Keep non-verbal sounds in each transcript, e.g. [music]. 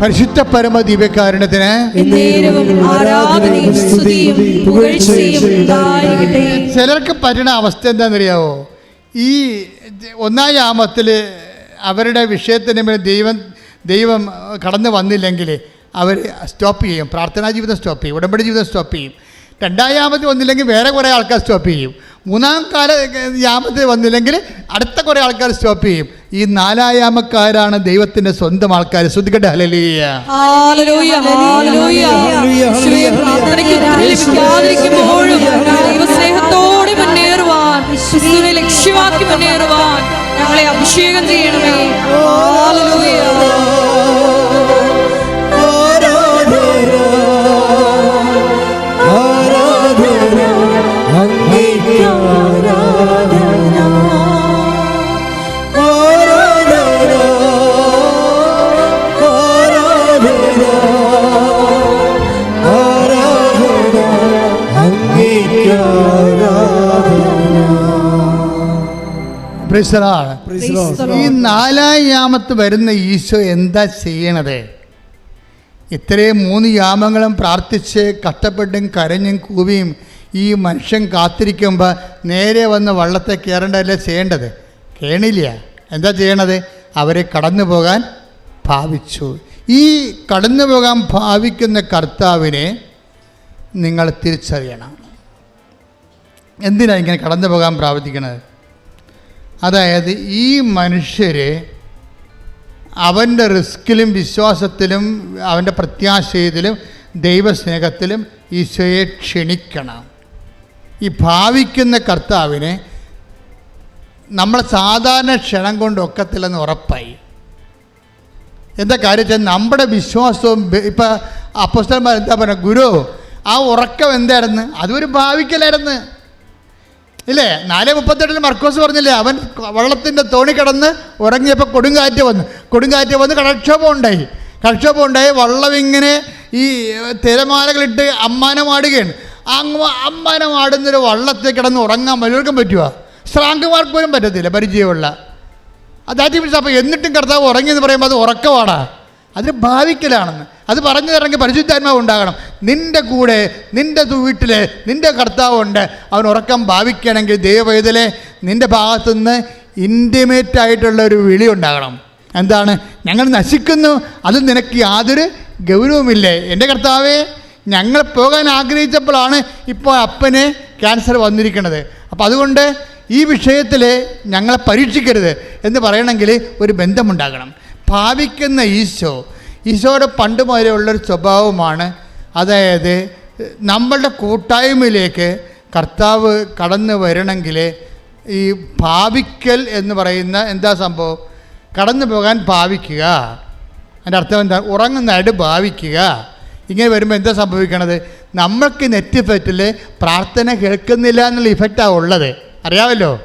പരിശുദ്ധ പരമ ദിവ്യകാരണത്തിന് ചിലർക്ക് പറ്റുന്ന അവസ്ഥ എന്താണെന്നറിയാവോ? ഈ ഒന്നാം യാമത്തിൽ അവരുടെ വിഷയത്തിന് മേൽ ദൈവം ദൈവം കടന്നു വന്നില്ലെങ്കിൽ അവർ സ്റ്റോപ്പ് ചെയ്യും. പ്രാർത്ഥനാ ജീവിതം സ്റ്റോപ്പ് ചെയ്യും. ഉടമ്പടി ജീവിതം സ്റ്റോപ്പ് ചെയ്യും. രണ്ടായാമത് വന്നില്ലെങ്കിൽ വേറെ കുറേ ആൾക്കാർ സ്റ്റോപ്പ് ചെയ്യും. മൂന്നാം കാല യാമത്തിൽ വന്നില്ലെങ്കിൽ അടുത്ത കുറേ ആൾക്കാർ സ്റ്റോപ്പ് ചെയ്യും. ഈ നാലായാമക്കാരാണ് ദൈവത്തിന്റെ സ്വന്തം ആൾക്കാർ. ശ്രദ്ധിക്കട്ടെ ഹലലിയ ദൈവസ്നേഹത്തോടെ മുന്നേറുവാൻ ലക്ഷ്യമാക്കി മുന്നേറുവാൻ ഞങ്ങളെ അഭിഷേകം ചെയ്യണമേ. ഈ. നാലാം യാമത്ത് വരുന്ന ഈശോ എന്താ ചെയ്യണത്? ഇത്രയും മൂന്ന് യാമങ്ങളും പ്രാർത്ഥിച്ച് കഷ്ടപ്പെട്ടും കരഞ്ഞും കൂവിയും ഈ മനുഷ്യൻ കാത്തിരിക്കുമ്പോൾ നേരെ വന്ന് വള്ളത്തെ കയറേണ്ടതല്ലേ ചെയ്യേണ്ടത്? കേണില്ല. എന്താ ചെയ്യണത്? അവരെ കടന്നു പോകാൻ ഭാവിച്ചു. ഈ കടന്നു പോകാൻ ഭാവിക്കുന്ന കർത്താവിനെ നിങ്ങൾ തിരിച്ചറിയണം. എന്തിനാണ് ഇങ്ങനെ കടന്നു പോകാൻ പ്രാർത്ഥിക്കണത്? അതായത് ഈ മനുഷ്യരെ അവന്റെ റിസ്കിലും വിശ്വാസത്തിലും അവന്റെ പ്രത്യാശയത്തിലും ദൈവസ്നേഹത്തിലും ഈശോയെ ക്ഷണിക്കണം. ഈ ഭാവിക്കുന്ന കർത്താവിനെ നമ്മൾ സാധാരണ ക്ഷണം കൊണ്ട് ഒക്കത്തില്ലെന്ന് ഉറപ്പായി. എന്താ കാര്യം വെച്ചാൽ നമ്മുടെ വിശ്വാസവും ഇപ്പം അപ്പസ്തന്മാർ എന്താ പറയുക ഗുരു ആ ഉറക്കം എന്തായിരുന്നു? അതൊരു ഭാവിക്കലായിരുന്നു. ഇല്ലേ? നാല് മുപ്പത്തെട്ടിന് മർക്കോസ് പറഞ്ഞില്ലേ അവൻ വള്ളത്തിന്റെ തോണി കിടന്ന് ഉറങ്ങിയപ്പോൾ കൊടുങ്കാറ്റ് വന്നു. കൊടുങ്കാറ്റ് വന്ന് കടക്ഷോഭം ഉണ്ടായി. കടക്ഷോഭം ഉണ്ടായി വള്ളം ഇങ്ങനെ ഈ തിരമാലകളിട്ട് അമ്മാനമാടുകയാണ്. അങ്ങ് അമ്മാനമാടുന്നൊരു വള്ളത്തിൽ കിടന്ന് ഉറങ്ങാൻ പലർക്കും പറ്റുമോ സ്രാങ്കുമാർക്ക് പോലും പറ്റത്തില്ല പരിചയമുള്ള. അതാറ്റി പിടിച്ച അപ്പോൾ എന്നിട്ടും കർത്താവ് ഉറങ്ങി എന്ന് പറയുമ്പോൾ അത് ഉറക്കമാടാ അതിന് ഭാവിക്കലാണെന്ന്. അത് പറഞ്ഞു തരണമെങ്കിൽ പരിശുദ്ധാത്മാവ് ഉണ്ടാകണം. നിന്റെ കൂടെ നിന്റെ വീട്ടിൽ നിന്റെ കർത്താവുണ്ട്. അവൻ ഉറക്കം ഭാവിക്കണമെങ്കിൽ ദൈവവേദലെ നിന്റെ ഭാഗത്തുനിന്ന് ഇന്റിമേറ്റ് ആയിട്ടുള്ള ഒരു വിളി ഉണ്ടാകണം. എന്താണ്? ഞങ്ങൾ നശിക്കുന്നു. അത് നിനക്ക് യാതൊരു ഗൗരവമില്ലേ എന്റെ കർത്താവേ ഞങ്ങൾ പോകാൻ ആഗ്രഹിച്ചപ്പോഴാണ് ഇപ്പോൾ അപ്പന് ക്യാൻസർ വന്നിരിക്കുന്നത്. അപ്പോൾ അതുകൊണ്ട് ഈ വിഷയത്തിൽ ഞങ്ങളെ പരീക്ഷിക്കരുത് എന്ന് പറയണമെങ്കിൽ ഒരു ബന്ധമുണ്ടാകണം. ഭാവിക്കുന്ന ഈശോ ഈശോയുടെ പണ്ട് മുതലേ ഉള്ളൊരു സ്വഭാവമാണ് അതായത് നമ്മളുടെ കൂട്ടായ്മയിലേക്ക് കർത്താവ് കടന്നു വരണമെങ്കിൽ ഈ ഭാവിക്കൽ എന്ന് പറയുന്ന എന്താ സംഭവം? കടന്നു പോകാൻ ഭാവിക്കുക. അതിന്റെ അർത്ഥം എന്താ? ഉറങ്ങുന്നതായിട്ട് ഭാവിക്കുക. ഇങ്ങനെ വരുമ്പോൾ എന്താ സംഭവിക്കണത്? നമ്മൾക്ക് നെറ്റ് ഇഫക്റ്റിൽ പ്രാർത്ഥന കേൾക്കുന്നില്ല എന്നുള്ള ഇഫക്റ്റാണ് ഉള്ളത്. അറിയാമല്ലോ?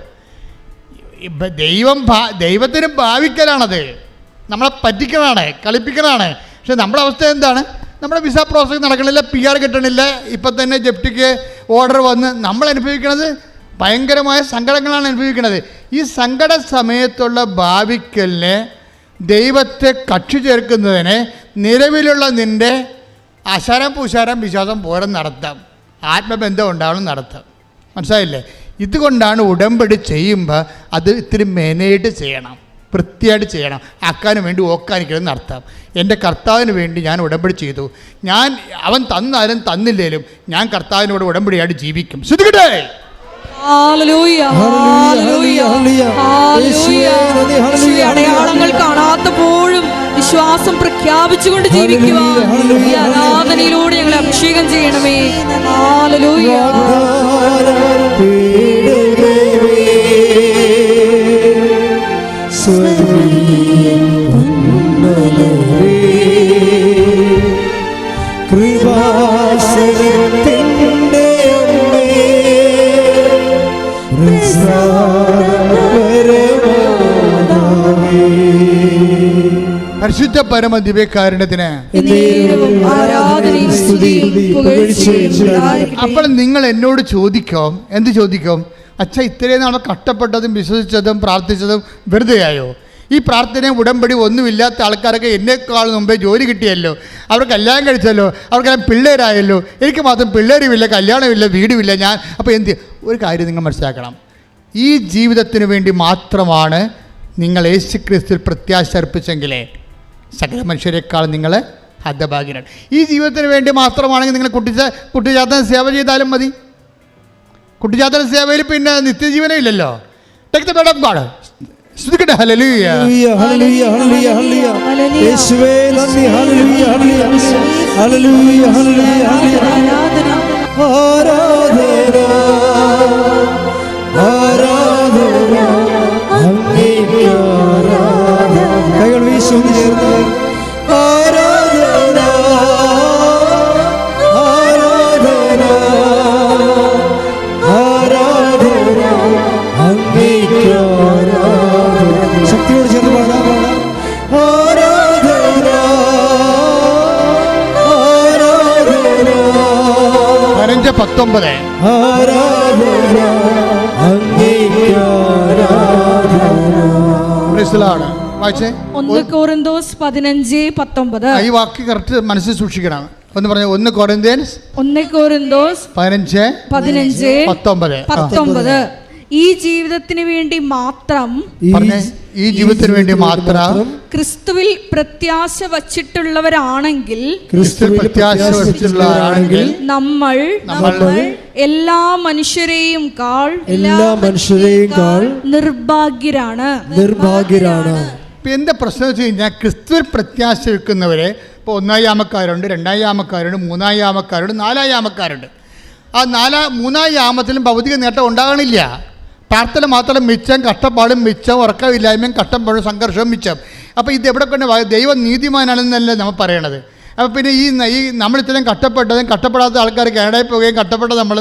ഇപ്പം ദൈവം ദൈവത്തിന് ഭാവിക്കലാണത്. നമ്മളെ പറ്റിക്കണതാണ് കളിപ്പിക്കണതാണ്. പക്ഷേ നമ്മുടെ അവസ്ഥ എന്താണ്? നമ്മുടെ വിസ പ്രോസസ് നടക്കണില്ല പി ആർ കിട്ടണില്ല. ഇപ്പം തന്നെ ജപ്റ്റിക്ക് ഓർഡർ വന്ന് നമ്മൾ അനുഭവിക്കുന്നത് ഭയങ്കരമായ സങ്കടങ്ങളാണ് അനുഭവിക്കുന്നത് ഈ സങ്കട സമയത്തുള്ള ഭാവിക്കലിന് ദൈവത്തെ കക്ഷി ചേർക്കുന്നതിന് നിലവിലുള്ള നിന്റെ അശരം പൂശാരം വിശ്വാസം പോരം നടത്താം. ആത്മബന്ധം ഉണ്ടാവണം നടത്താം. മനസ്സിലായില്ലേ? ഇതുകൊണ്ടാണ് ഉടമ്പടി ചെയ്യുമ്പോൾ അത് ഇത്തിരി മെനയിട്ട് ചെയ്യണം. വൃത്തിയായിട്ട് ചെയ്യണം ആക്കാനും വേണ്ടി ഓക്കാനിക്കണം നടത്താം എന്റെ കർത്താവിന് വേണ്ടി ഞാൻ ഉടമ്പടി ചെയ്തു ഞാൻ അവൻ തന്നാലും തന്നില്ലേലും ഞാൻ കർത്താവിനോട് ഉടമ്പടിയായിട്ട് ജീവിക്കും ശ്രദ്ധിക്കട്ടെ അടയാളങ്ങൾ കാണാത്തപ്പോഴും വിശ്വാസം പ്രഖ്യാപിച്ചുകൊണ്ട് ജീവിക്കുവാൻ ഈ ആരാധനയിലൂടെ ഞങ്ങളെ അഭിഷേകം ചെയ്യണമേ പരിശുദ്ധ പരമ ദിവ്യകാരുണ്യത്തിന്. അപ്പോൾ നിങ്ങൾ എന്നോട് ചോദിക്കും എന്ത് ചോദിക്കും? അച്ഛ ഇത്രയും നാൾ കഷ്ടപ്പെട്ടതും വിശ്വസിച്ചതും പ്രാർത്ഥിച്ചതും വെറുതെയായോ ഈ പ്രാർത്ഥനയും ഉടമ്പടി ഒന്നുമില്ലാത്ത ആൾക്കാരൊക്കെ എന്നെക്കാൾ മുമ്പേ ജോലി കിട്ടിയല്ലോ. അവർ കല്യാണം കഴിച്ചല്ലോ. അവർക്കെല്ലാം പിള്ളേരായല്ലോ. എനിക്ക് മാത്രം പിള്ളേരുമില്ല കല്യാണമില്ല വീടുമില്ല. ഞാൻ അപ്പോൾ എന്ത് ഒരു കാര്യം നിങ്ങൾ മനസ്സിലാക്കണം. ഈ ജീവിതത്തിന് വേണ്ടി മാത്രമാണ് നിങ്ങൾ യേശു ക്രിസ്തുവിൽ പ്രത്യാശ അർപ്പിച്ചെങ്കിലേ സകല മനുഷ്യരെക്കാൾ നിങ്ങൾ ഹദ്ദഭാഗ്യനാണ് ഈ ജീവിതത്തിന് വേണ്ടി മാത്രമാണെങ്കിൽ നിങ്ങൾ കുട്ടിച്ച കുട്ടിജാതന സേവ ചെയ്താലും മതി. കുട്ടിജാതന സേവയിൽ പിന്നെ നിത്യജീവനം ഇല്ലല്ലോ. Take the bed of God ശ്രദ്ധിക്കട്ടെ യേശുവേ നന്ദി. ആരാധന. ശക്തിയോട് ചേർന്ന് പാടാം. പതിനഞ്ച് പത്തൊമ്പത്. വായിച്ചേ? ഒന്ന് കോറിന്തോസ് പതിനഞ്ച് പത്തൊമ്പത്. ആ, ഈ വാക്ക് കറക്റ്റ് മനസ്സിൽ സൂക്ഷിക്കണം. ഒന്ന് പറഞ്ഞു ഒന്ന് കൊറിന്തോസ് ഒന്ന് കൊറിന്തോസ് പതിനഞ്ച് പതിനഞ്ച് പത്തൊമ്പത്. പത്തൊമ്പത്. ഈ ജീവിതത്തിന് വേണ്ടി മാത്രം ഈ ജീവിതത്തിന് വേണ്ടി മാത്രം ക്രിസ്തുവിൽ പ്രത്യാശ വച്ചിട്ടുള്ളവരാണെങ്കിൽ ക്രിസ്തു പ്രത്യാശ വച്ചിട്ടുള്ളവരാണെങ്കിൽ നമ്മൾ നമ്മൾ എല്ലാ മനുഷ്യരെയും കാൾ എല്ലാ മനുഷ്യരെയും കാൾ നിർഭാഗ്യരാണ്. നിർഭാഗ്യരാണ്. ഇപ്പം എന്താ പ്രശ്നം വെച്ച് കഴിഞ്ഞാൽ ക്രിസ്തുവിൽ പ്രത്യാശ വെക്കുന്നവരെ ഇപ്പോൾ ഒന്നാം യാമക്കാരുണ്ട് രണ്ടാം യാമക്കാരുണ്ട് ആ നാലാ മൂന്നാം ഭൗതിക നേട്ടം ഉണ്ടാകണില്ല. പ്രാർത്ഥന മാത്രം മിച്ചം കഷ്ടപ്പാടും മിച്ചം ഉറക്കമില്ലായ്മയും കഷ്ടപ്പാടും സംഘർഷവും മിച്ചം. അപ്പോൾ ഇത് എവിടെ കൊണ്ട് ദൈവം നീതിമാനാണെന്നല്ലേ നമ്മൾ പറയണത്? അപ്പോൾ പിന്നെ ഈ ഈ നമ്മൾ ഇത്രയും കഷ്ടപ്പെട്ടതും കഷ്ടപ്പെടാത്ത ആൾക്കാർ കാനഡയിൽ പോവുകയും കഷ്ടപ്പെട്ട നമ്മൾ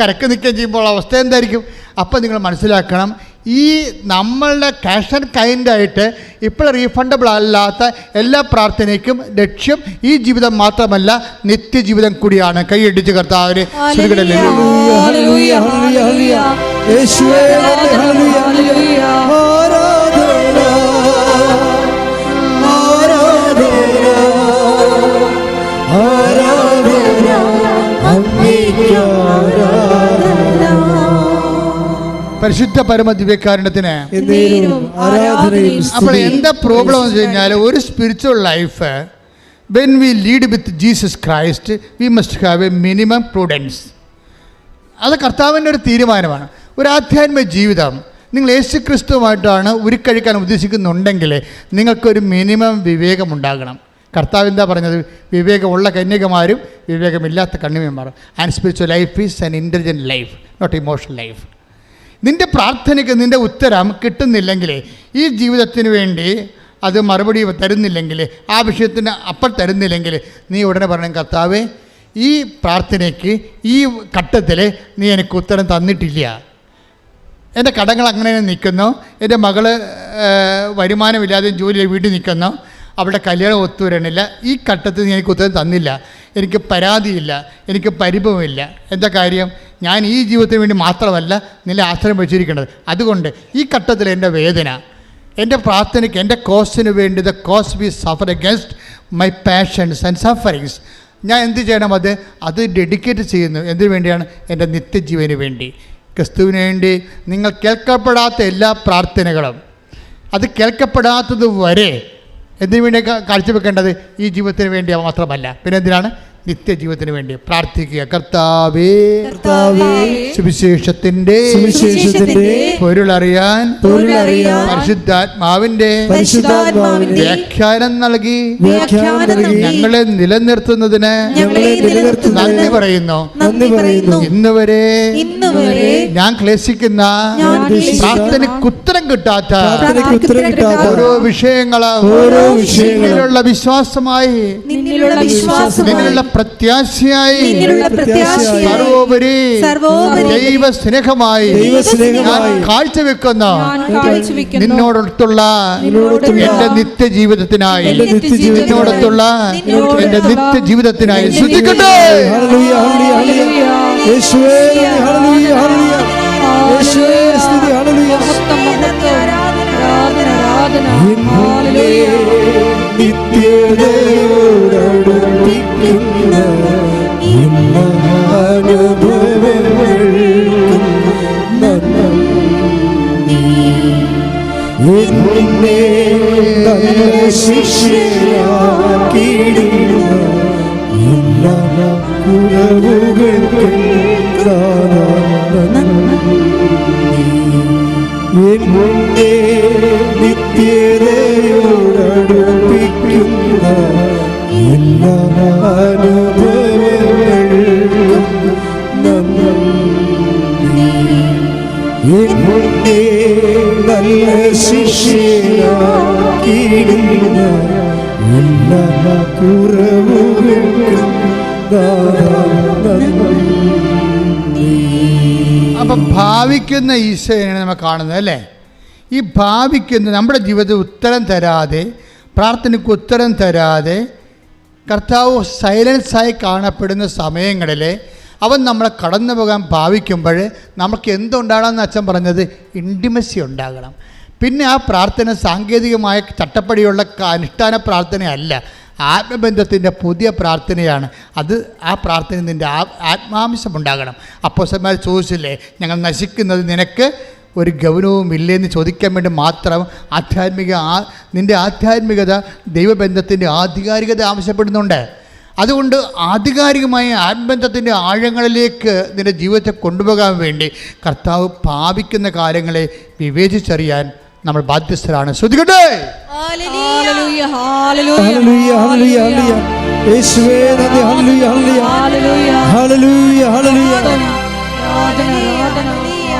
കരക്ക് നിൽക്കുകയും ചെയ്യുമ്പോൾ അവസ്ഥ എന്തായിരിക്കും? അപ്പോൾ നിങ്ങൾ മനസ്സിലാക്കണം ഈ നമ്മളുടെ ക്യാഷ് ആൻഡ് കൈൻഡായിട്ട് ഇപ്പോൾ റീഫണ്ടബിൾ അല്ലാത്ത എല്ലാ പ്രാർത്ഥനയ്ക്കും ലക്ഷ്യം ഈ ജീവിതം മാത്രമല്ല നിത്യജീവിതം കൂടിയാണ്. കൈയടിച്ച് കർത്താവിന് ശ്രീകടലിൽ പരിശുദ്ധ പരമ ദിവ്യകാരുണ്യത്തിന് ആരാധനയും അപ്പോൾ എന്താ പ്രോബ്ലം എന്ന് വെച്ച് കഴിഞ്ഞാൽ ഒരു spiritual life when we lead with Jesus Christ we must have a minimum prudence അത് കർത്താവിന്റെ ഒരു തീരുമാനമാണ്. ഒരു ആധ്യാത്മിക ജീവിതം. നിങ്ങൾ യേശു ക്രിസ്തുവുമായിട്ടാണ് ഉരുക്കഴിക്കാൻ ഉദ്ദേശിക്കുന്നുണ്ടെങ്കിൽ നിങ്ങൾക്കൊരു മിനിമം വിവേകമുണ്ടാകണം കർത്താവ് എന്താ പറഞ്ഞത്? വിവേകമുള്ള കന്യകമാരും വിവേകമില്ലാത്ത കണ്ണിമന്മാരും and spiritual life is an intelligent life not emotional life നിന്റെ പ്രാർത്ഥനയ്ക്ക് നിന്റെ ഉത്തരം കിട്ടുന്നില്ലെങ്കിൽ ഈ ജീവിതത്തിന് വേണ്ടി അത് മറുപടി തരുന്നില്ലെങ്കിൽ ആ വിഷയത്തിന് അപ്പോൾ തരുന്നില്ലെങ്കിൽ നീ ഉടനെ പറയണം കർത്താവേ ഈ പ്രാർത്ഥനയ്ക്ക് ഈ ഘട്ടത്തിൽ നീ എനിക്ക് ഉത്തരം തന്നിട്ടില്ല. എന്റെ കടങ്ങൾ അങ്ങനെ നിൽക്കുന്നു. എന്റെ മകൾ വരുമാനമില്ലാതെ ജോലി വീട്ടിൽ നിൽക്കുന്നു. അവളുടെ കല്യാണം ഒത്തുവരണില്ല. ഈ ഘട്ടത്തിൽ നീ എനിക്ക് ഉത്തരം തന്നില്ല. എനിക്ക് പരാതിയില്ല എനിക്ക് പരിഭവമില്ല. എന്താ കാര്യം? ഞാൻ ഈ ജീവിതത്തിന് വേണ്ടി മാത്രമല്ല നിന്നെ ആശ്രയം വെച്ചിരിക്കുന്നത്. അതുകൊണ്ട് ഈ ഘട്ടത്തിൽ എന്റെ വേദന എന്റെ പ്രാർത്ഥനയ്ക്ക് എന്റെ കോസിന് വേണ്ടി the cause be suffer against my passions and sufferings ഞാൻ എന്ത് ചെയ്യണം അത്? അത് ഡെഡിക്കേറ്റ് ചെയ്യുന്നു. എന്തിനു വേണ്ടിയാണ്? എന്റെ നിത്യജീവന് വേണ്ടി. ക്രിസ്തുവിന് വേണ്ടി നിങ്ങൾ കേൾക്കപ്പെടാത്ത എല്ലാ പ്രാർത്ഥനകളും അത് കേൾക്കപ്പെടാത്തത് വരെ എന്തിനു വേണ്ടി കാഴ്ചവെക്കേണ്ടത് ഈ ജീവിതത്തിന് വേണ്ടി മാത്രമല്ല. പിന്നെ എന്തിനാണ് നിത്യജീവിതത്തിന് വേണ്ടി പ്രാർത്ഥിക്കുക. കർത്താവേ സുവിശേഷത്തിന്റെ പൊരുളറിയാൻ പരിശുദ്ധാത്മാവിന്റെ വ്യാഖ്യാനം നൽകി. ഞങ്ങളെ നിലനിർത്തുന്നതിന് നന്ദി പറയുന്നു. ഇന്ന് വരെ ഞാൻ ക്ലേശിക്കുന്ന പ്രാർത്ഥനയ്ക്ക് ഉത്തരം കിട്ടാത്ത പ്രാർത്ഥനയ്ക്ക് ഉത്തരം കിട്ടാത്ത ഓരോ വിഷയങ്ങളും നിന്നിലുള്ള വിശ്വാസമായി നിന്നിലുള്ള പ്രത്യാശയായി. സർവോപരി ദൈവ സ്നേഹമായി ഞാൻ കാഴ്ചവെക്കുന്ന നിന്നോടൊത്തുള്ള ജീവിതത്തിനായി എന്റെ നിത്യജീവിതത്തിനായി. എന്റെ നിത്യജീവിതത്തിനായി. നിന്നോടൊത്തുള്ള എന്റെ നിത്യജീവിതത്തിനായി ശ്രദ്ധിക്കട്ടെ ഹല്ലേലൂയ അനുഭവങ്ങൾക്കും നന്ദി. എന്നെ നല്ല ശിഷ്യയാക്കിയിടുന്ന എല്ലാ കുറവുകൾക്കും എന്നെ നിത്യതയോടടുപ്പിക്കുന്ന അപ്പം ഭാവിക്കുന്ന ഈശോയാണ് നമ്മൾ കാണുന്നത് അല്ലേ? ഈ ഭാവിക്കുന്ന നമ്മുടെ ജീവിതത്തിൽ ഉത്തരം തരാതെ പ്രാർത്ഥനയ്ക്ക് ഉത്തരം തരാതെ കർത്താവ് സൈലൻസായി കാണപ്പെടുന്ന സമയങ്ങളിൽ അവൻ നമ്മളെ കടന്നു പോകാൻ ഭാവിക്കുമ്പോൾ നമുക്ക് എന്തുണ്ടാകണമെന്ന് അച്ഛൻ പറഞ്ഞത് ഇന്റിമസി ഉണ്ടാകണം. പിന്നെ ആ പ്രാർത്ഥന സാങ്കേതികമായ ചട്ടപ്പടിയുള്ള അനുഷ്ഠാന പ്രാർത്ഥനയല്ല. ആത്മബന്ധത്തിന്റെ പുതിയ പ്രാർത്ഥനയാണ്. അത് ആ പ്രാർത്ഥന നിന്റെ ആ ആത്മാംശം ഉണ്ടാകണം. അപ്പോസന്മാർ ചോദിച്ചില്ലേ ഞങ്ങൾ നശിക്കുന്നത് നിനക്ക് ഒരു ഗൗരവവും ഇല്ലേന്ന് ചോദിക്കാൻ വേണ്ടി മാത്രം ആധ്യാത്മിക ആ നിന്റെ ആധ്യാത്മികത ദൈവബന്ധത്തിന്റെ ആധികാരികത ആവശ്യപ്പെടുന്നുണ്ട്. അതുകൊണ്ട് ആധികാരികമായ ആത്മബന്ധത്തിന്റെ ആഴങ്ങളിലേക്ക് നിന്റെ ജീവിതത്തെ കൊണ്ടുപോകാൻ വേണ്ടി കർത്താവ് പാപിക്കുന്ന കാര്യങ്ങളെ വിവേചിച്ചറിയാൻ നമ്മൾ ബാധ്യസ്ഥരാണ്. ശ്രദ്ധിക്കട്ടെ hallelujah hallelujah hallelujah hallelujah hallelujah യേശുവേ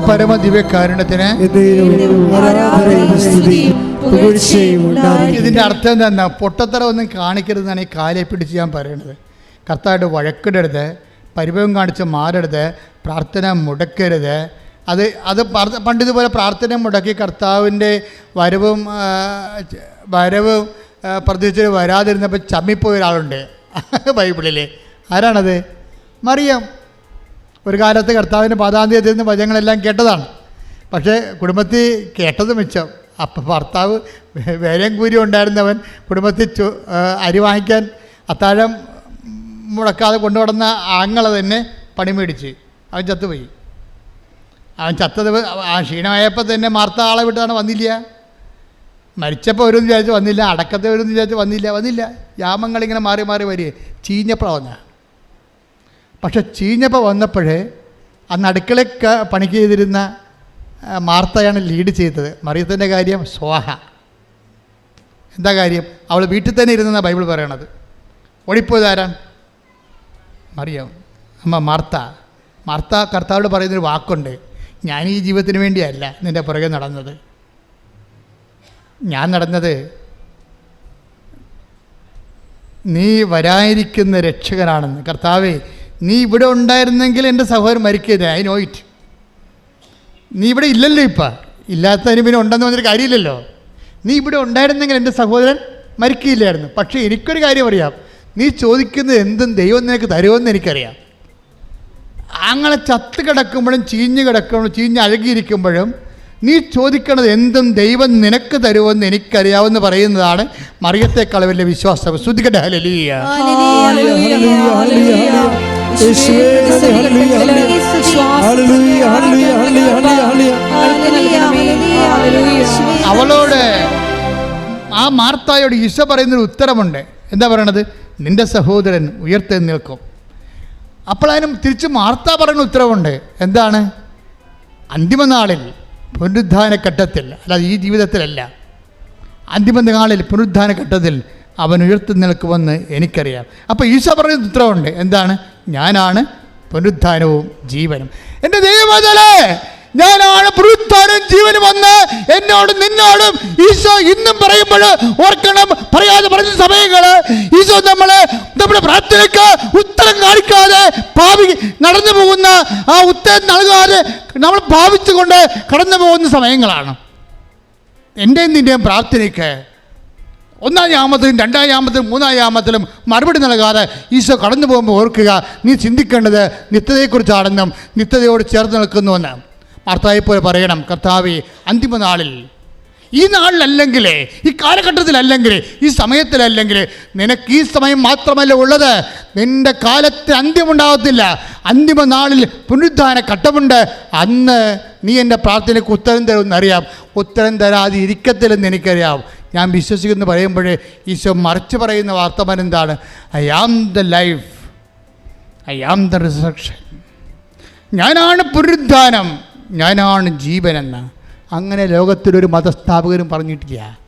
പരിശുദ്ധ പരമ ദിവ്യകാരുണ്യത്തിന് ഉണ്ടായിരിക്കട്ടെ. അർത്ഥം എന്താ? പൊട്ടത്തറ ഒന്നും കാണിക്കരുതെന്നാണ് ഈ കാലെ പിടിച്ച് ഞാൻ പറയണത്. കർത്തായിട്ട് വഴക്കിടരുത് പരിഭവം കാണിച്ച് മാറരുത് പ്രാർത്ഥന മുടക്കരുത്. അത് അത് പണ്ട് ഇതുപോലെ പ്രാർത്ഥന മുടക്കി കർത്താവിന്റെ വരവും വരവ് പ്രതീക്ഷിച്ച് വരാതിരുന്നപ്പോൾ ചമ്മിപ്പോയ ഒരാളുണ്ട്. [laughs] ബൈബിളിൽ ആരാണത്? മറിയം. ഒരു കാലത്ത് കർത്താവിന്റെ പാതാന്തിയത്തിൽ നിന്ന് വചനങ്ങളെല്ലാം കേട്ടതാണ്. പക്ഷേ കുടുംബത്തിൽ കേട്ടത് മിച്ചം. അപ്പം ഭർത്താവ് വേലയും കൂരി ഉണ്ടായിരുന്നവൻ കുടുംബത്തിൽ ചു- അരി വാങ്ങിക്കാൻ അത്താഴം മുടക്കാതെ കൊണ്ടുവന്ന ആങ്ങളെ തന്നെ പണി മേടിച്ച്. അവൻ ചത്തുപോയി. അവൻ ചത്തത് ആ ക്ഷീണമായപ്പോൾ തന്നെ മാർത്ത ആളെ വിട്ടാണ് വന്നില്ല. മരിച്ചപ്പോൾ ഒരു വിചാരിച്ച് വന്നില്ല. അടക്കത്തെ ഒരു വിചാരിച്ച് വന്നില്ല. വന്നില്ല. യാമങ്ങളിങ്ങനെ മാറി മാറി വരിക ചീഞ്ഞപ്പോൾ വന്ന പക്ഷെ ചീഞ്ഞപ്പോൾ വന്നപ്പോഴേ അന്ന് അടുക്കളയ്ക്ക് പണിക്ക് ചെയ്തിരുന്ന മാർത്തയാണ് ലീഡ് ചെയ്തത്. മറിയത്തിന്റെ കാര്യം സ്വാഹ. എന്താ കാര്യം? അവൾ വീട്ടിൽ തന്നെ ഇരുന്നെന്നാണ് ബൈബിൾ പറയണത്. ഓടിപ്പോയത് ആരാ? മറിയം. അമ്മ മാർത്ത. മാർത്ത കർത്താവോട് പറയുന്നൊരു വാക്കുണ്ട്. ഞാൻ ഈ ജീവിതത്തിന് വേണ്ടിയല്ല നിന്റെ പുറകെ നടന്നത്. ഞാൻ നടന്നത് നീ വരാനിരിക്കുന്ന രക്ഷകനാണെന്ന്. കർത്താവേ നീ ഇവിടെ ഉണ്ടായിരുന്നെങ്കിൽ എന്റെ സഹോദരൻ മരിക്കരുത് ഐ നോ ഇറ്റ് നീ ഇവിടെ ഇല്ലല്ലോ ഇപ്പം. ഇല്ലാത്തതിന് പിന്നെ ഉണ്ടെന്ന് പറഞ്ഞൊരു കാര്യമില്ലല്ലോ. നീ ഇവിടെ ഉണ്ടായിരുന്നെങ്കിൽ എന്റെ സഹോദരൻ മരിക്കില്ലായിരുന്നു പക്ഷേ എനിക്കൊരു കാര്യം അറിയാം. നീ ചോദിക്കുന്നത് എന്തും ദൈവം നിനക്ക് തരുമെന്ന് എനിക്കറിയാം. അങ്ങനെ ചത്ത് കിടക്കുമ്പോഴും ചീഞ്ഞ് കിടക്കുമ്പോഴും ചീഞ്ഞ് അഴകിയിരിക്കുമ്പോഴും നീ ചോദിക്കണത് എന്തും ദൈവം നിനക്ക് തരുമെന്ന് എനിക്കറിയാവുന്ന പറയുന്നതാണ് മറിയത്തെക്കാൾ വലിയ വിശ്വാസം. ശ്രദ്ധിക്കട്ടെ ഹല്ലേലൂയ. അവളോട് ആ മാർത്തായോട് ഈശോ പറയുന്നൊരു ഉത്തരമുണ്ട്. എന്താ പറയണത്? നിന്റെ സഹോദരൻ ഉയർത്തെ അപ്പോൾ അതിനും തിരിച്ച് മാർത്ത പറയുന്ന ഉത്തരവുണ്ട്. എന്താണ്? അന്തിമ നാളിൽ പുനരുദ്ധാന ഘട്ടത്തിൽ അല്ലാതെ ഈ ജീവിതത്തിലല്ല. അന്തിമ നാളിൽ പുനരുദ്ധാന ഘട്ടത്തിൽ അവൻ ഉയർത്തുനിൽക്കുമെന്ന് എനിക്കറിയാം. അപ്പോൾ ഈശോ പറയുന്ന ഉത്തരവുണ്ട് എന്താണ്? ഞാനാണ് പുനരുദ്ധാനവും ജീവനും. എന്റെ ദൈവമതലേ ഞാനാണ് പുനരുദ്ധാനവും ജീവനും വന്ന് എന്നോടും നിന്നോടും ഈശോ ഇന്നും പറയുമ്പോൾ ഓർക്കണം. പറയാതെ പറഞ്ഞ സമയങ്ങൾ ഈശോ നമ്മളെ നമ്മുടെ പ്രാർത്ഥനയ്ക്ക് ഉത്തരം കാണിക്കാതെ ഭാവി നടന്നു പോകുന്ന ആ ഉത്തരം നൽകാതെ നമ്മൾ ഭാവിച്ചുകൊണ്ട് കടന്നു പോകുന്ന സമയങ്ങളാണ്. എന്റെയും നിന്റെയും പ്രാർത്ഥനയ്ക്ക് ഒന്നാം യാമത്തിലും രണ്ടാം യാമത്തിലും മൂന്നാം യാമത്തിലും മറുപടി നൽകാതെ ഈശോ കടന്നു പോകുമ്പോൾ ഓർക്കുക നീ ചിന്തിക്കേണ്ടത് നിത്യതയെക്കുറിച്ചാണെന്നും നിത്യതയോട് ചേർന്ന് നിൽക്കുന്നുവെന്ന്. മാർത്തായി പോലെ പറയണം കർത്താവി അന്തിമ നാളിൽ ഈ നാളിലല്ലെങ്കിൽ ഈ കാലഘട്ടത്തിലല്ലെങ്കിൽ ഈ സമയത്തിലല്ലെങ്കിൽ നിനക്ക് ഈ സമയം മാത്രമല്ല ഉള്ളത്. നിന്റെ കാലത്ത് അന്ത്യമുണ്ടാകത്തില്ല. അന്തിമ നാളിൽ പുനരുദ്ധാന ഘട്ടമുണ്ട്. അന്ന് നീ എന്റെ പ്രാർത്ഥനയ്ക്ക് ഉത്തരം തരുമെന്നറിയാം. ഉത്തരം തരാതെ ഇരിക്കത്തില്ലെന്ന് എനിക്കറിയാം. ഞാൻ വിശ്വസിക്കുന്നു പറയുമ്പോഴേ ഈശോ മറിച്ച് പറയുന്ന വാർത്തമാനം എന്താണ് I am the life I am the resurrection ഞാനാണ് പുനരുദ്ധാനം. ഞാനാണ് ജീവനെന്ന്. അങ്ങനെ ലോകത്തിലൊരു മതസ്ഥാപകരും പറഞ്ഞിട്ടില്ല.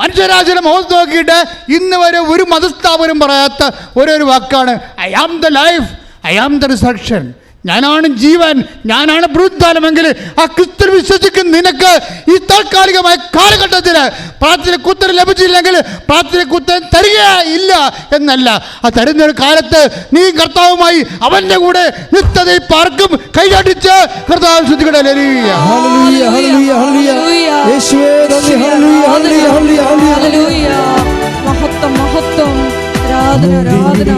മനുഷ്യരാശിയുടെ മുഖത്ത് നോക്കിയിട്ട് ഇന്ന് വരെ ഒരു മതസ്ഥാപനം പറയാത്ത ഒരു വാക്കാണ് I am the life I am the resurrection ഞാനാണ് ജീവൻ ഞാനാണ് പുനരുദ്ധാനമെങ്കിൽ ആ ക്രിസ്തു വിശ്വസിക്കുന്ന നിനക്ക് ഈ താൽക്കാലികമായ കാലഘട്ടത്തിൽ പ്രാർത്ഥനയ്ക്ക് ഉത്തരം ലഭിച്ചില്ലെങ്കിൽ പ്രാർത്ഥനയ്ക്ക് ഉത്തരം തരിക ഇല്ല എന്നല്ല. ആ തരുന്ന ഒരു കാലത്ത് നീ കർത്താവുമായി അവന്റെ കൂടെ നിത്യതയിൽ പാർക്കും കൈകാട്ടിച്ച് കർത്താവ് ശ്രദ്ധിക്കട്ടെ. ഹല്ലേലൂയ. Hallelujah hallelujah hallelujah. യേശുവേ നന്ദി. Hallelujah hallelujah hallelujah. ഹല്ലേലൂയ മഹത്വം മഹത്വം. ആരാധന ആരാധന.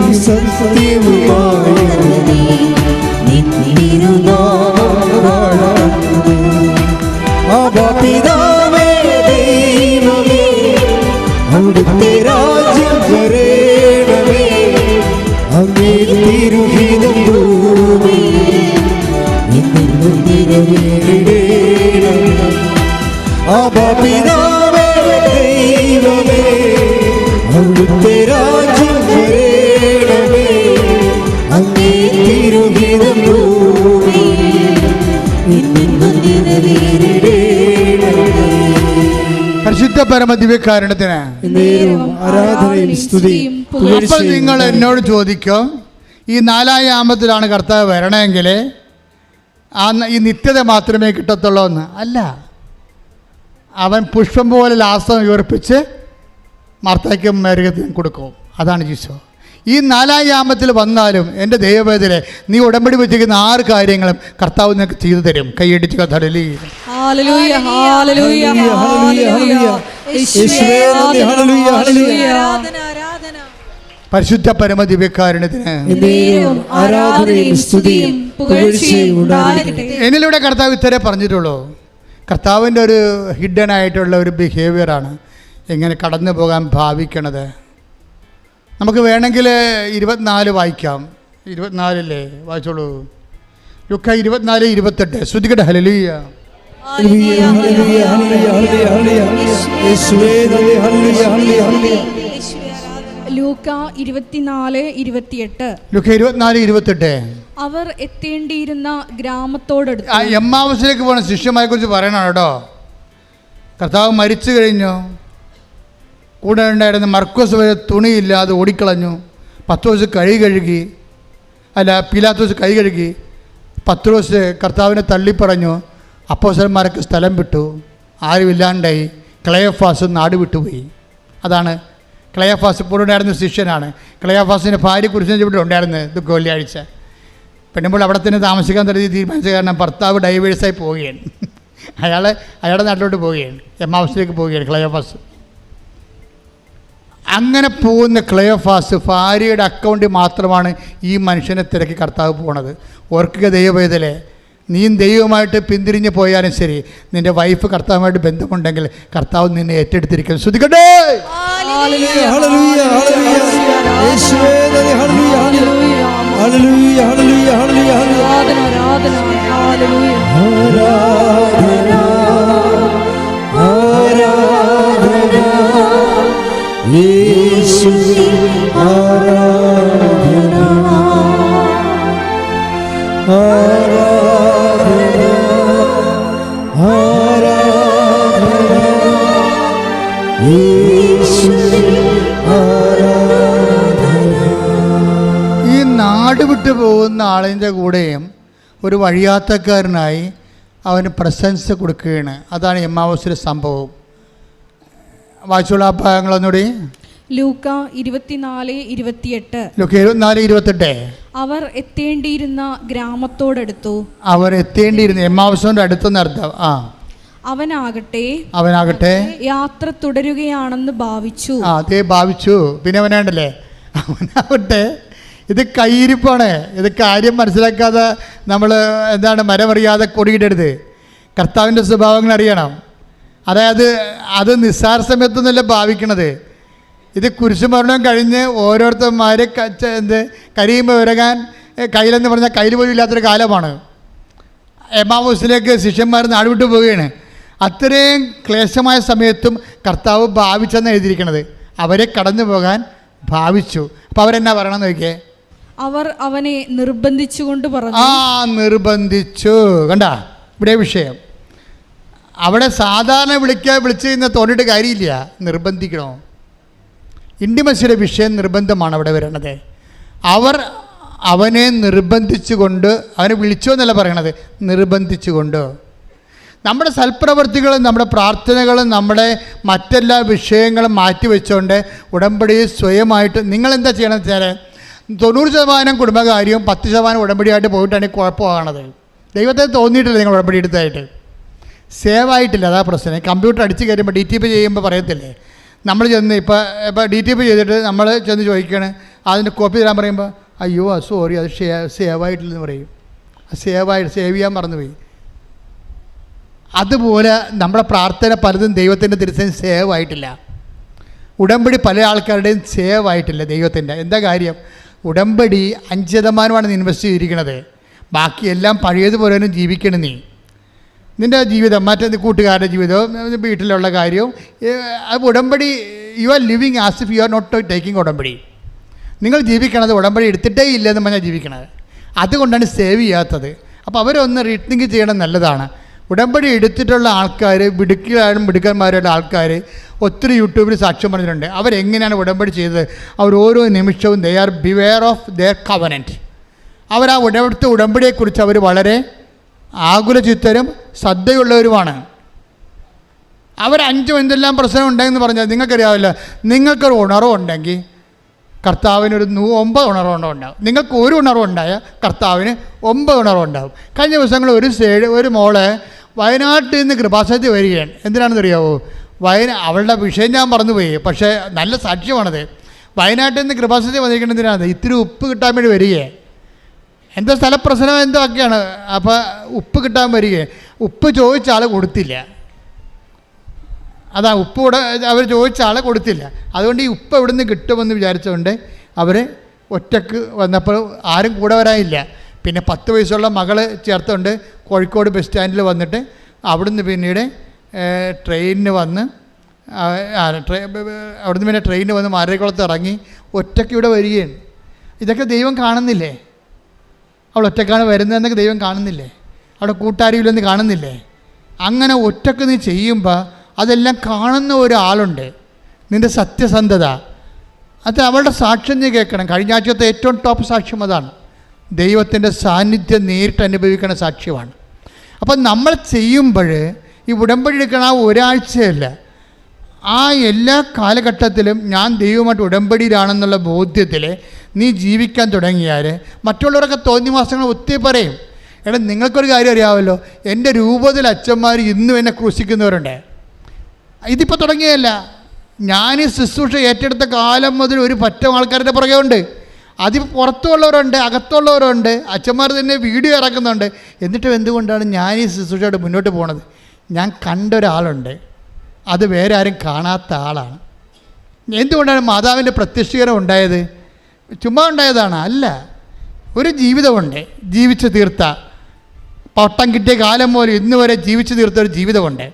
तेरा जब रे हमें तेरा പരമ ദിവ്യകാരണത്തിന് അപ്പോൾ നിങ്ങൾ എന്നോട് ചോദിക്കും ഈ നാലായാമത്തിലാണ് കർത്താവ് വരണമെങ്കിൽ ആ ഈ നിത്യത മാത്രമേ കിട്ടത്തുള്ളൂ എന്ന് അല്ല. അവൻ പുഷ്പം പോലെ ലാസം വിവർപ്പിച്ച് മർത്തയ്ക്കും മരുകത്തിനും കൊടുക്കും. അതാണ് ജീസോ ഈ നാലാം യാമത്തിൽ വന്നാലും എന്റെ ദൈവവേദനെ നീ ഉടമ്പടി വെച്ചിരിക്കുന്ന ആറ് കാര്യങ്ങളും കർത്താവ് നിനക്ക് ചെയ്തു തരും. കൈയടിച്ച് കഥലി പരിശുദ്ധ പരമ ഉണ്ടാകട്ടെ. എന്നിലൂടെ കർത്താവ് ഇത്രേ പറഞ്ഞിട്ടുള്ളൂ. കർത്താവിന്റെ ഒരു ഹിഡൻ ആയിട്ടുള്ള ഒരു ബിഹേവിയറാണ് എങ്ങനെ കടന്നു പോകാൻ ഭാവിക്കണത്. നമുക്ക് വേണമെങ്കിൽ ഇരുപത്തിനാല് വായിക്കാം. ഇരുപത്തിനാലല്ലേ? വായിച്ചോളൂ. ലുക്ക ഇരുപത്തിനാല് ഇരുപത്തെട്ട്. ശ്രുതിക്കട്ടെ ഹലലിയ. ലൂക്ക ഇരുപത്തിനാല് ഇരുപത്തിയെട്ട്. ലുക്ക ഇരുപത്തിനാല് ഇരുപത്തെട്ട്. അവർ എത്തേണ്ടിയിരുന്ന ഗ്രാമത്തോടടുത്ത് ആ എമ്മാവസിലേക്ക് പോണ ശിഷ്യമായെ കുറിച്ച് പറയണം കേട്ടോ? കർത്താവ് മരിച്ചു കഴിഞ്ഞു. കൂടെ ഉണ്ടായിരുന്ന മർക്കോസ് വരെ തുണിയില്ലാതെ ഓടിക്കളഞ്ഞു. പത്തോസ് കൈ കഴുകി അല്ല പീലാത്തോസ് കൈ കഴുകി പത്രോസ് കർത്താവിനെ തള്ളിപ്പറഞ്ഞു. അപ്പോസന്മാർക്ക് സ്ഥലം വിട്ടു. ആരുമില്ലാണ്ടായി. ക്ലയോഫാസ് നാട് വിട്ടുപോയി. അതാണ് ക്ലയോഫാസ് ഇപ്പോൾ ഉണ്ടായിരുന്ന ശിഷ്യനാണ്. ക്ലയോഫാസിന്റെ ഭാര്യ കുറിച്ച് ഇവിടെ ഉണ്ടായിരുന്നത്. ദുഃഖ വെള്ളിയാഴ്ച പെണ്ണുമ്പോൾ അവിടെ തന്നെ താമസിക്കാൻ തുടങ്ങി തീരുമാനിച്ച കാരണം ഭർത്താവ് ഡൈവേഴ്സായി പോവുകയാണ്. അയാൾ അയാളുടെ നാട്ടിലോട്ട് പോവുകയാണ്. എം ഹൗസിലേക്ക് പോവുകയാണ് ക്ലയോഫാസ്. അങ്ങനെ പോകുന്ന ക്ലയോഫാസ് ഭാര്യയുടെ അക്കൗണ്ടിൽ മാത്രമാണ് ഈ മനുഷ്യനെ തിരക്കി കർത്താവ് പോണത്. ഓർക്കുക ദൈവവേദലെ നീ ദൈവമായിട്ട് പിന്തിരിഞ്ഞ് പോയാലും ശരി നിന്റെ വൈഫ് കർത്താവുമായിട്ട് ബന്ധമുണ്ടെങ്കിൽ കർത്താവ് നിന്നെ ഏറ്റെടുത്തിരിക്കും. ശ്രദ്ധിക്കട്ടെ? Hallelujah, hallelujah, hallelujah. ഹല്ലേലൂയ, ഈ നാട് വിട്ടു പോകുന്ന ആളിന്റെ കൂടെയും ഒരു വഴിയാത്തക്കാരനായി അവന് പ്രശംസ കൊടുക്കുകയാണ്. അതാണ് എമ്മാവസിലെ സംഭവം. വായിച്ചുള്ള ഭാഗങ്ങളൊന്നുകൂടി. ലൂക്ക ഇരുപത്തിനാല് ഇരുപത്തിയെട്ട്. ലൊക്കെ ഇരുപത്തിനാല് ഇരുപത്തെട്ട്. അവർ എത്തേണ്ടിയിരുന്ന ഗ്രാമത്തോടടുത്തു. അവർ എത്തേണ്ടിയിരുന്ന എമ്മാവസോന്റെ അടുത്തെന്ന് അർത്ഥം ആ. അവനാകട്ടെ അവനാകട്ടെ. യാത്ര തുടരുകയാണെന്ന് ഭാവിച്ചു. അതേ ഭാവിച്ചു. പിന്നെ അവനാണ്ടല്ലേ അവനാവട്ടെ ഇത് കയ്യിരിപ്പാണ്. ഇത് കാര്യം മനസ്സിലാക്കാതെ നമ്മൾ എന്താണ് മരമറിയാതെ കൊടിയിടരുത്. കർത്താവിന്റെ സ്വഭാവങ്ങൾ അറിയണം. അതായത് അത് നിസ്സാര സമയത്തൊന്നുമല്ല ഭാവിക്കണത്. ഇത് കുരിശുമരണം കഴിഞ്ഞ് ഓരോരുത്തന്മാർ എന്ത് കരിയുമ്പോൾ ഉരകാൻ കയ്യിലെന്ന് പറഞ്ഞാൽ കയ്യിൽ പോലും ഇല്ലാത്തൊരു കാലമാണ്. എമാവൂസിലേക്ക് ശിഷ്യന്മാർ നാടുവിട്ട് പോവുകയാണ്. അത്രയും ക്ലേശമായ സമയത്തും കർത്താവ് ഭാവിച്ചെന്ന് എഴുതിയിരിക്കണത്. അവരെ കടന്നു പോകാൻ ഭാവിച്ചു. അപ്പോൾ അവരെന്നാ പറയണം നോക്കിയേ? അവർ അവനെ നിർബന്ധിച്ചുകൊണ്ട് ആ പറഞ്ഞു നിർബന്ധിച്ചു. കണ്ട? ഇവിടെ വിഷയം. അവിടെ സാധാരണ വിളിക്കാൻ വിളിച്ചു കഴിഞ്ഞാൽ തോന്നിയിട്ട് കാര്യമില്ല. നിർബന്ധിക്കണോ? ഇൻഡിമസിയുടെ വിഷയം നിർബന്ധമാണ് അവിടെ വരുന്നത് അവർ അവനെ നിർബന്ധിച്ചുകൊണ്ട് അവനെ വിളിച്ചോ എന്നല്ല പറയണത് നിർബന്ധിച്ചുകൊണ്ട്. നമ്മുടെ സൽപ്രവർത്തികളും നമ്മുടെ പ്രാർത്ഥനകളും നമ്മുടെ മറ്റെല്ലാ വിഷയങ്ങളും മാറ്റിവെച്ചുകൊണ്ട് ഉടമ്പടി സ്വയമായിട്ട് നിങ്ങളെന്താ ചെയ്യണമെന്ന് വെച്ചാൽ തൊണ്ണൂറ് ശതമാനം കുടുംബകാര്യവും പത്ത് ശതമാനം ഉടമ്പടിയായിട്ട് പോയിട്ടാണ് കുഴപ്പമാകണത്. ദൈവത്തെ തോന്നിയിട്ടില്ല നിങ്ങൾ ഉടമ്പടി എടുത്തായിട്ട് സേവ് ആയിട്ടില്ല അതാ പ്രശ്നം. കമ്പ്യൂട്ടർ അടിച്ച് കയറുമ്പോൾ ഡി ടി പി ചെയ്യുമ്പോൾ പറയത്തില്ലേ? നമ്മൾ ചെന്ന് ഇപ്പോൾ ഇപ്പോൾ ഡി ടി പി ചെയ്തിട്ട് നമ്മൾ ചെന്ന് ചോദിക്കുകയാണ് അതിന്റെ കോപ്പി തരാൻ പറയുമ്പോൾ അയ്യോ സോറി അത് സേവ് ആയിട്ടില്ലെന്ന് പറയും. സേവ് ആയി സേവ് ചെയ്യാൻ മറന്നുപോയി അതുപോലെ നമ്മുടെ പ്രാർത്ഥന പലതും ദൈവത്തിന്റെ തിരുസേന സേവ് ആയിട്ടില്ല. ഉടമ്പടി പല ആൾക്കാരുടെയും സേവ് ആയിട്ടില്ല ദൈവത്തിന്റെ എന്താ കാര്യം? ഉടമ്പടി അഞ്ച് ശതമാനമാണ് നീ ഇൻവെസ്റ്റ് ചെയ്തിരിക്കുന്നത് ബാക്കി എല്ലാം പഴയതുപോലെ തന്നെ ജീവിക്കണം നീ. നിന്റെ ജീവിതം മറ്റേ കൂട്ടുകാരുടെ ജീവിതവും വീട്ടിലുള്ള കാര്യവും ഉടമ്പടി you are living as if you are not taking ഉടമ്പടി. നിങ്ങൾ ജീവിക്കണത് ഉടമ്പടി എടുത്തിട്ടേ ഇല്ലെന്ന് പറഞ്ഞാൽ ജീവിക്കണത്. അതുകൊണ്ടാണ് സേവ് ചെയ്യാത്തത്. അപ്പോൾ അവരൊന്ന് റീത്തിങ്ക് ചെയ്യണം നല്ലതാണ്. ഉടമ്പടി എടുത്തിട്ടുള്ള ആൾക്കാർ മിടുക്കിലായാലും മിടുക്കന്മാരുള്ള ആൾക്കാർ ഒത്തിരി യൂട്യൂബിൽ സാക്ഷ്യം പറഞ്ഞിട്ടുണ്ട്. അവരെങ്ങനെയാണ് ഉടമ്പടി ചെയ്തത്? അവർ ഓരോ നിമിഷവും they are beware of their covenant അവർ ആ ഉടമ്പടുത്ത ഉടമ്പടിയെക്കുറിച്ച് അവർ വളരെ ആകുലചിത്തരും ശ്രദ്ധയുള്ളവരുമാണ് അവർ അഞ്ചും എന്തെല്ലാം പ്രശ്നം ഉണ്ടെന്ന് പറഞ്ഞാൽ നിങ്ങൾക്കറിയാവില്ല നിങ്ങൾക്കൊരു ഉണർവുണ്ടെങ്കിൽ കർത്താവിനൊരു നൂ ഒമ്പത് ഉണർവുണ്ടാവും നിങ്ങൾക്ക് ഒരു ഉണർവുണ്ടായ കർത്താവിന് ഒമ്പത് ഉണർവുണ്ടാവും. കഴിഞ്ഞ ദിവസങ്ങളിൽ ഒരു സൈഡ് ഒരു മോളെ വയനാട്ടിൽ നിന്ന് കൃപാസനത്തിൽ വരികയാണ്. എന്തിനാണെന്ന് അറിയാവോ വയന അവളുടെ വിഷയം ഞാൻ മറന്നുപോയി. പക്ഷേ നല്ല സാക്ഷ്യമാണത്. വയനാട്ടിൽ നിന്ന് കൃപാസനത്തിൽ വന്നിരിക്കുന്നത് എന്തിനാണ്? ഇത്തിരി ഉപ്പ് കിട്ടാൻ വേണ്ടി വരികയാണ്. എന്താ സ്ഥലപ്രശ്നം പ്രശ്നം എന്തൊക്കെയാണ് അപ്പോൾ ഉപ്പ് കിട്ടാൻ വരികയെ. ഉപ്പ് ചോദിച്ച ആൾ കൊടുത്തില്ല. അതാ ഉപ്പ് കൂടെ അവർ ചോദിച്ച ആളെ കൊടുത്തില്ല. അതുകൊണ്ട് ഈ ഉപ്പ് എവിടെ നിന്ന് കിട്ടുമെന്ന് വിചാരിച്ചുകൊണ്ട് അവർ ഒറ്റയ്ക്ക് വന്നപ്പോൾ ആരും കൂടെ വരാനില്ല. പിന്നെ പത്ത് വയസ്സുള്ള മകൾ ചേർത്തുകൊണ്ട് കോഴിക്കോട് ബസ് സ്റ്റാൻഡിൽ വന്നിട്ട് അവിടുന്ന് പിന്നീട് ട്രെയിനിന് വന്ന് അവിടുന്ന് പിന്നെ ട്രെയിനിന് വന്ന് മാരേക്കുളത്ത് ഇറങ്ങി ഒറ്റയ്ക്ക് ഇവിടെ വരികയാണ്. ഇതൊക്കെ ദൈവം കാണുന്നില്ലേ? അവൾ ഒറ്റക്കാണ് വരുന്നതെന്നൊക്കെ ദൈവം കാണുന്നില്ലേ? അവിടെ കൂട്ടാരിയില്ലെന്ന് കാണുന്നില്ലേ? അങ്ങനെ ഒറ്റയ്ക്ക് നീ ചെയ്യുമ്പോൾ അതെല്ലാം കാണുന്ന ഒരാളുണ്ട്. നിന്റെ സത്യസന്ധത. അത് അവളുടെ സാക്ഷ്യം നീ കേൾക്കണം. കഴിഞ്ഞ ആഴ്ചത്തെ ഏറ്റവും ടോപ്പ് സാക്ഷ്യം അതാണ്. ദൈവത്തിന്റെ സാന്നിധ്യം നേരിട്ട് അനുഭവിക്കുന്ന സാക്ഷ്യമാണ്. അപ്പം നമ്മൾ ചെയ്യുമ്പോൾ ഈ ഉടമ്പടി എടുക്കണ ഒരാഴ്ചയല്ല ആ എല്ലാ കാലഘട്ടത്തിലും ഞാൻ ദൈവമായിട്ട് ഉടമ്പടിയിലാണെന്നുള്ള ബോധ്യത്തിൽ നീ ജീവിക്കാൻ തുടങ്ങിയാൽ മറ്റുള്ളവരൊക്കെ തോന്നി മാസങ്ങൾ ഒത്തിരി പറയും. എടാ നിങ്ങൾക്കൊരു കാര്യം അറിയാമല്ലോ. എന്റെ രൂപത്തിൽ അച്ഛന്മാർ ഇന്നും എന്നെ ക്രൂശിക്കുന്നവരുണ്ട്. ഇതിപ്പോൾ തുടങ്ങിയതല്ല. ഞാൻ ഈ ശുശ്രൂഷ ഏറ്റെടുത്ത കാലം മുതൽ ഒരു പറ്റം ആൾക്കാരുടെ പുറകെ ഉണ്ട്. അതിപ്പോൾ പുറത്തുള്ളവരുണ്ട് അകത്തുള്ളവരുണ്ട്. അച്ഛന്മാർ തന്നെ വീഡിയോ ഇറക്കുന്നുണ്ട് എന്നിട്ടും എന്തുകൊണ്ടാണ് ഞാൻ ഈ ശുശ്രൂഷയോട് മുന്നോട്ട് പോണത്? ഞാൻ കണ്ട ഒരാളുണ്ട് അത് വേറെ ആരും കാണാത്ത ആളാണ്. എന്തുകൊണ്ടാണ് മാതാവിന്റെ പ്രത്യക്ഷീകരണം ഉണ്ടായത്? ചുമ്മാ ഉണ്ടായതാണ് അല്ല. ഒരു ജീവിതമുണ്ട് ജീവിച്ചു തീർത്ത. പട്ടം കിട്ടിയ കാലം പോലും ഇന്ന് വരെ ജീവിച്ചു തീർത്ത ഒരു ജീവിതമുണ്ട്.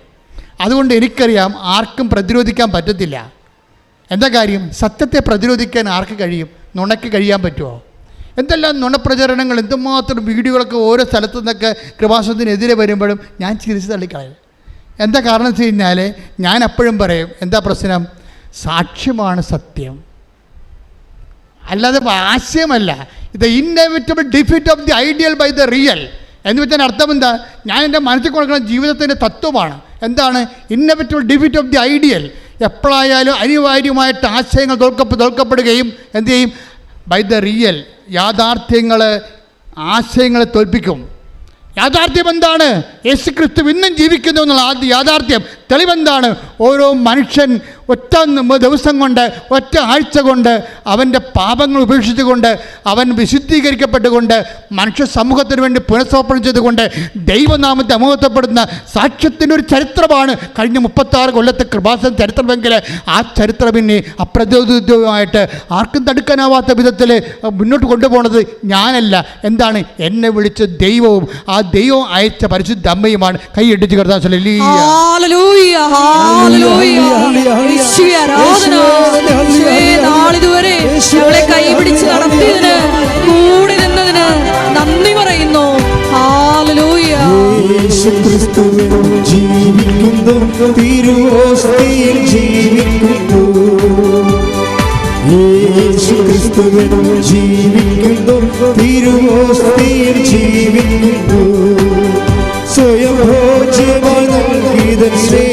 അതുകൊണ്ട് എനിക്കറിയാം ആർക്കും പ്രതിരോധിക്കാൻ പറ്റത്തില്ല. എന്താ കാര്യം? സത്യത്തെ പ്രതിരോധിക്കാൻ ആർക്ക് കഴിയും? നുണയ്ക്ക് കഴിയാൻ പറ്റുമോ? എന്തെല്ലാം നുണപ്രചരണങ്ങൾ? എന്തുമാത്രം വീഡിയോകളൊക്കെ ഓരോ സ്ഥലത്തു നിന്നൊക്കെ കൃപാസനത്തിനെതിരെ വരുമ്പോഴും ഞാൻ ചിരിച്ച് തള്ളിക്കളയും എന്താ കാരണം വെച്ച് കഴിഞ്ഞാൽ ഞാൻ അപ്പോഴും പറയും എന്താ പ്രശ്നം? സാക്ഷ്യമാണ് സത്യം. അല്ലാതെ ആശയമല്ല. ഇത് inevitable defeat of the ideal by the real എന്ന് വെച്ചാൽ അർത്ഥം എന്താ? ഞാൻ എന്റെ മനസ്സിൽ കൊടുക്കുന്ന ജീവിതത്തിന്റെ തത്വമാണ്. എന്താണ്? Inevitable defeat of the ideal എപ്പോഴായാലും അനിവാര്യമായിട്ട് ആശയങ്ങൾ തോൽക്കപ്പെ തോൽക്കപ്പെടുകയും എന്ത് ചെയ്യും? ബൈ ദ റിയൽ യാഥാർത്ഥ്യങ്ങൾ ആശയങ്ങളെ തോൽപ്പിക്കും. യാഥാർത്ഥ്യം എന്താണ്? യേശു ക്രിസ്തു ഇന്നും ജീവിക്കുന്നു എന്നുള്ള ആദ്യ യാഥാർത്ഥ്യം തെളിവെന്താണ്? ഓരോ മനുഷ്യൻ ഒറ്റ ദിവസം കൊണ്ട് ഒറ്റ ആഴ്ച കൊണ്ട് അവന്റെ പാപങ്ങൾ ഉപേക്ഷിച്ചുകൊണ്ട് അവൻ വിശുദ്ധീകരിക്കപ്പെട്ടുകൊണ്ട് മനുഷ്യ സമൂഹത്തിന് വേണ്ടി പുനഃസമർപ്പണം ചെയ്തുകൊണ്ട് ദൈവനാമത്തെ അമോഹത്തപ്പെടുന്ന സാക്ഷ്യത്തിന്റെ ഒരു ചരിത്രമാണ് കഴിഞ്ഞ മുപ്പത്താറ് കൊല്ലത്തെ കൃപാസൻ ചരിത്രമെങ്കിൽ ആ ചരിത്രം ഇനി അപ്രചോദിതമായിട്ട് ആർക്കും തടുക്കാനാവാത്ത വിധത്തിൽ മുന്നോട്ട് കൊണ്ടുപോകുന്നത് ഞാനല്ല. എന്താണ്? എന്നെ വിളിച്ച ദൈവവും ആ ദൈവം അയച്ച പരിശുദ്ധ അമ്മയുമാണ്. കൈയിട്ടിച്ച് കർത്താൻ യേശുവേ ആരാധന. നാളിതുവരെ ഞങ്ങളെ കൈപിടിച്ച് നടത്തിയതിന് കൂടി നിന്നതിന് നന്ദി പറയുന്നു. ജീവിക്കുന്നു ജീവിക്കുന്നു. ജീവിക്കുന്നു സ്വയം ഭോജ്യമായി നൽകിയതൻ സ്നേഹിതരോട്